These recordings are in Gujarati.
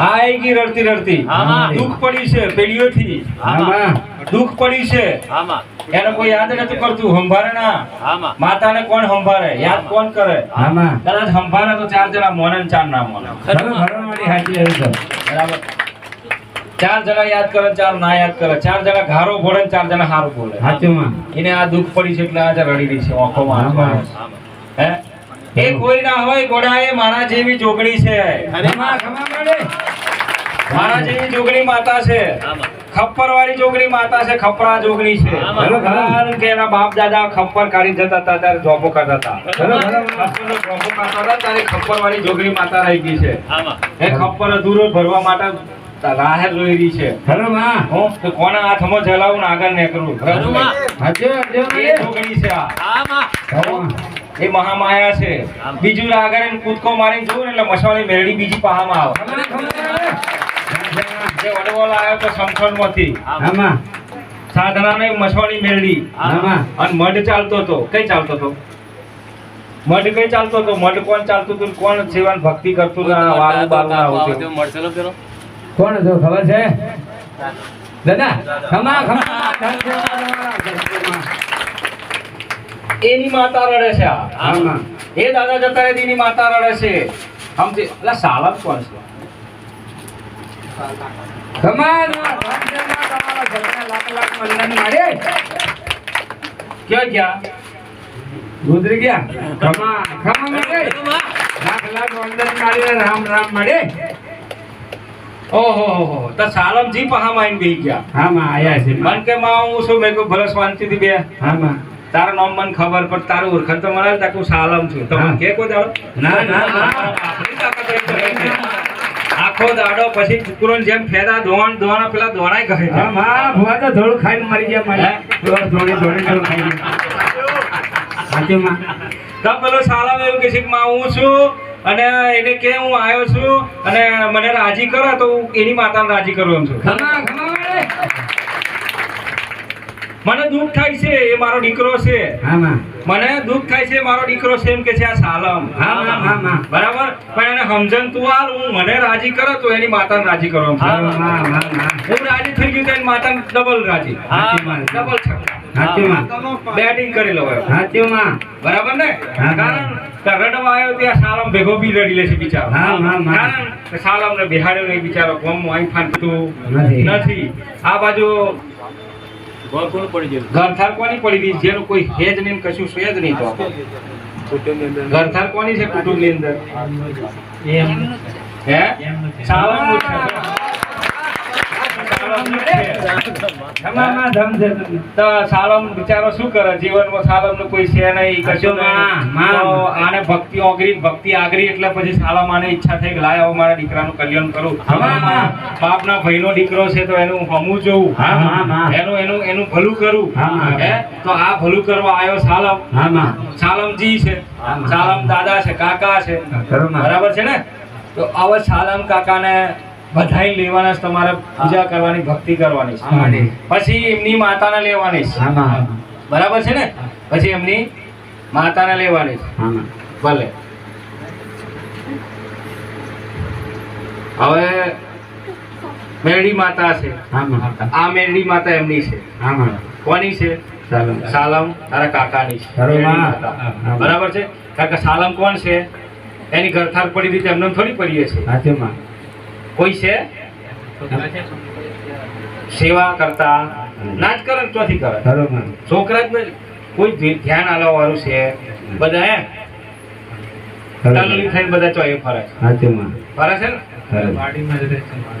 આ આઈ રડતી રડતી. દુઃખ પડી છે પેઢીઓથી. દુઃખ પડી છે. એને કોઈ યાદ નથી કરતું સંભાળે ના. માતાને કોણ સંભાળે? યાદ કોણ કરે? કદાચ સંભાળે તો ચાર જણા મોને ચાર ના મોને. બરાબર. ચાર જણા યાદ કરે ચાર ના યાદ કરે. ચાર જણા ઘારો ને ચાર જણા હારું બોલે. એને આ દુઃખ પડી છે એટલે આજે રડી રહી છે આંખોમાં હે? એ કોઈ ના હોય ગોડા એ મારા જેવી જોગણી છે. ખમા મારા જેવી જોગણી માતા છે. ખપ્પર વાળી જોગણી માતા છે ખપરા જોગણી છે. કારણ કે એના બાપ દાદા ખપ્પર કાઢી જતા હતા ત્યારે જોબો કરતા હતા. જોબો હતા ત્યારે ખપ્પર વાળી જોગણી માતા રહી ગઈ છે. એ ખપ્પર અધૂરો ભરવા માટે રાહે જોઈ રહી છે હું કોના હાથમાં જલાવું ને આગળ નીકળું જોગણી છે આ. એ મહામાયા છે. બીજું આગળ એને કૂદકો મારીને જોયું એટલે મસવાણી મેરડી બીજી પાહામાં આવે. જે વડવાલ આવ્યો તો સમસણમાંથી. માંથી સાધના ને મસવાની મેરડી અને મઢ ચાલતો હતો. કઈ ચાલતો હતો? મઢ કઈ ચાલતો હતો? મઢ કોણ ચાલતું હતું કોણ સેવાન ભક્તિ કરતું ના વારું બારું ના આવતું. કોણ હતો? ખબર છે? દાદા. ખમા ખમા ધન છે મારા, ધન છે મારા. એની માતા રડે છે આ. એ દાદા જતા રહે એની માતા રડે છે. સમજે એટલે સાલમ કોણ છે? તમારા લાખ લાખ મારે. ક્યાં ગયા? ગુજરી ગયા? ખમા ખમા મળે લાખ લાખ વંદન મારે રામ રામ મળે ઓહો હો હો તો સાલમજી પહામાં આવીને બેહી ગયા. આમાં આયા છે મન કે માં હું શું મેં કોઈ ભલે શાંતિથી બે. આમાં તારા નામ મને ખબર પણ તારું ઓળખાણ તો મને તા હું સાલમ છું. તમે કે કોઈ દાડો? ના, ના, ના. આખો દાડો પછી કુકરોને જેમ ફેરા ધોવાણ દોણ પેલા દોણાય કહે હા ભુવા તો ધોળું ખાઈને મરી ગયા મારે. ધોળી ધોળી થોડી ખાઈ સાચું માં તો પેલો સાલમ એવું કે છે કે માં હું છું અને એને કે હું આવ્યો છું અને મને રાજી કરો તો એની માતાને રાજી કરું એમ છું. મને દુઃખ થાય છે એ મારો દીકરો છે. મને દુઃખ થાય છે મારો દીકરો છે એમ કે છે આ સાલમ. બરાબર? પણ એને સમજણ તું હાલ હું મને રાજી કરો તો એની માતાને રાજી કરો હું રાજી થઈ ગયું તો એની માતાને ડબલ રાજી. ડબલ છક્કા બેટિંગ કરી લો. બરાબર ને. કારણ રડવા આવ્યો ત્યાં સાલમ ભેગો બી રડી લે છે બિચારો. હા, હા, હા. કારણ કે સાલમને બિહાડ્યો નહીં બિચારો. ગમ આઈ ફાનતું નથી. નથી. આ બાજુ ગોળ કોણ પડી ગયું? ઘરથાર કોની પડી ગઈ. જેનું કોઈ હેજ નહીં કશું છે જ નહીં તો ઘરથાર કોની છે કુટુંબની અંદર. એમ હે? છે. આમાં ધમ છે તો સાલમ બિચારો શું કરે? જીવનમાં સાલમનું કોઈ છે નહીં કશું માં, નહીં. માં. તો આને ભક્તિ ઓગરી ભક્તિ આગરી એટલે પછી સાલમ આને ઈચ્છા થઈ કે લાય હવે મારા દીકરાનું કલ્યાણ કરું. હા, હવે મારા બાપના ભાઈનો દીકરો છે તો એનું હમું જોઉં. એનું એનું એનું ભલું કરું. હે તો આ ભલું કરવા આવ્યો સાલમ. સાલમજી છે. સાલમ દાદા છે કાકા છે. બરાબર છે ને? તો આવા સાલમ કાકાને બધાઈ લેવાના છે તમારે પૂજા કરવાની ભક્તિ કરવાની છે. પછી એમની માતાને લેવાની છે. બરાબર છે ને? પછી એમની માતાને લેવાની છે. ભલે. હવે મેરડી માતા છે. આ મેરડી માતા એમની છે. કોની છે? સાલમ. તારા કાકાની છે. બરોબર. છે? કારણ કે સાલમ કોણ છે? એની ઘરથાર પડી રીતે એમને થોડી પડીએ છે કોઈ છે સેવા કરતા ના જ કરે ચોથી કરે છોકરા જ કોઈ ધ્યાન આલવા વાળું છે બધા એમ ટલ્લી થઈને બધા ચોય ફરે છે. ફરે છે ને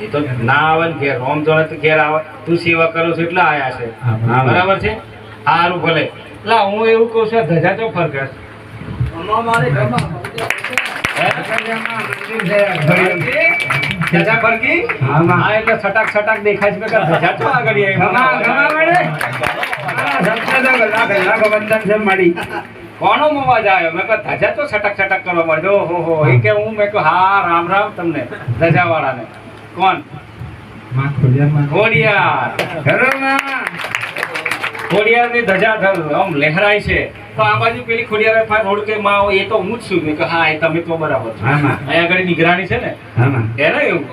એ તો ના આવે ને ઘેર ઓમ તો ઘેર આવે તું સેવા કરો છો એટલે આયા છે. બરાબર છે સારું ભલે લા હું એવું કહું છું ધજા ચો ફરકે છે? ધજા ફરકી. હા એટલે છટાક છટાક દેખાય છે કે ધજા તો આગળ આવી? ખમા ખમા મળે ધજા લાખ લાખ વંદન છે મારી. કોનો મોવાજ આવ્યો? મેં કહ્યું ધજા તો છટક છટક કરવા મળજો. હો હો. એ કે હું મેં કહ્યું હા રામ રામ તમને ધજા વાળાને કોણ ખોડિયાર ની. ખોડિયારની ધજા ધર આમ લહેરાય છે. તો આ બાજુ પેલી ખોડિયાર ફાર રોડ કે માં એ તો હું જ છું. મેં કહ્યું, હા એ તમે તો બરાબર છો. અહીંયા આગળ નિગરાણી છે ને? હા ને એવું?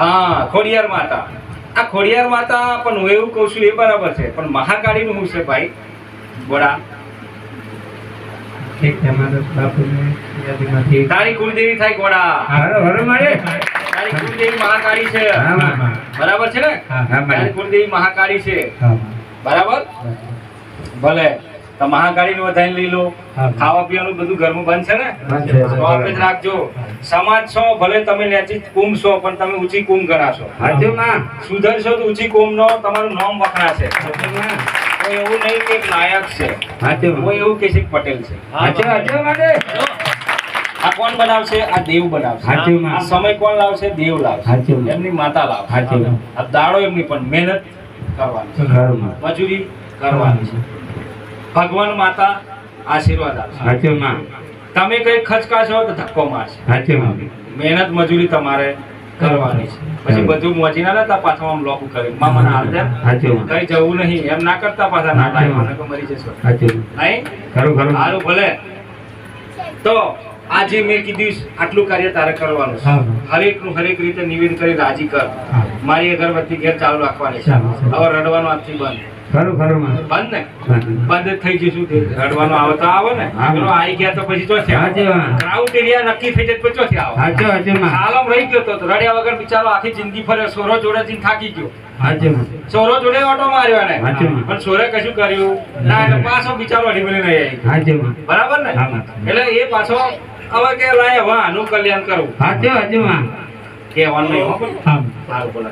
હા ખોડિયાર માતા. આ ખોડિયાર માતા પણ હું એવું કહું છું એ બરાબર છે. પણ મહાકાળીનું હું છે ભાઈ? બોડા તારી કુળદેવી થાય ગોડા તારી કુળદેવી મહાકાળી છે. બરાબર છે ને? તારી કુળદેવી મહાકાળી છે. બરાબર? ભલે. તો મહાકાળી નું વધાઈને લઈ લો. ખાવા પીવાનું બધું ઘરમાં બંધ છે ને? તો આપણે રાખજો. સમાજ છો ભલે તમે નેચી કુંભ છો પણ તમે ઊંચી કુંભ ગણાશો. સુધરશો તો ઊંચી કુંભ નો તમારું નામ વખણાશે. કોઈ એવું નહીં કે નાયક છે. કોઈ એવું કે પટેલ છે. આ કોણ બનાવશે? આ દેવ બનાવશે. આ સમય કોણ લાવશે? દેવ લાવશે. એમની માતા લાવશે. આ દાડો એમની પણ મહેનત કરવાની છે. મજૂરી કરવાની છે. ભગવાન માતા આશીર્વાદ આપશે. તમે કઈ ખચકાશો તો ધક્કો મારશે. મહેનત મજૂરી તમારે કરવાની છે. પછી બધું મોચી ના લેતા પાછા આમ લોક કરી મામા મને હાલ કઈ જવું નહીં. એમ ના કરતા પાછા. ના લાય મને તો મરી જશો. નહીં? સારું ભલે. તો આજે મેં કીધું આટલું કાર્ય તારે કરવાનું છે. હરેકનું હરેક રીતે નિવેદન કરી રાજી કર. મારી અગરબત્તી ઘેર ચાલુ રાખવાની છે. હવે રડવાનું આજથી બંધ. ખરું ખરું બંધ ને? બંધ. થઈ જ થઈ થયું રડવાનો આવે તો આવે ને. આગળ પેલો આવી ગયા તો પછી ચોથી માં ક્રાઉડ એરિયા નક્કી થઈ જાય પછી ચોથી આવે. હાચું હાચું માં આલમ રહી ગયો તો રડ્યા વગર બિચારો આખી જિંદગી ફર્યો સોરો જોડે જઈને થાકી ગયો. સોરો જોડે ઓટો માર્યો હાચું. પણ સોરે કશું કર્યું? ના એટલે પાછો બિચારો અઢી નહીં આવી બરાબર ને. એટલે એ પાછો હવે કે લાય હવે આનું કલ્યાણ કરવું હાચું હાચું કહેવાનું નહીં હો સારું બોલો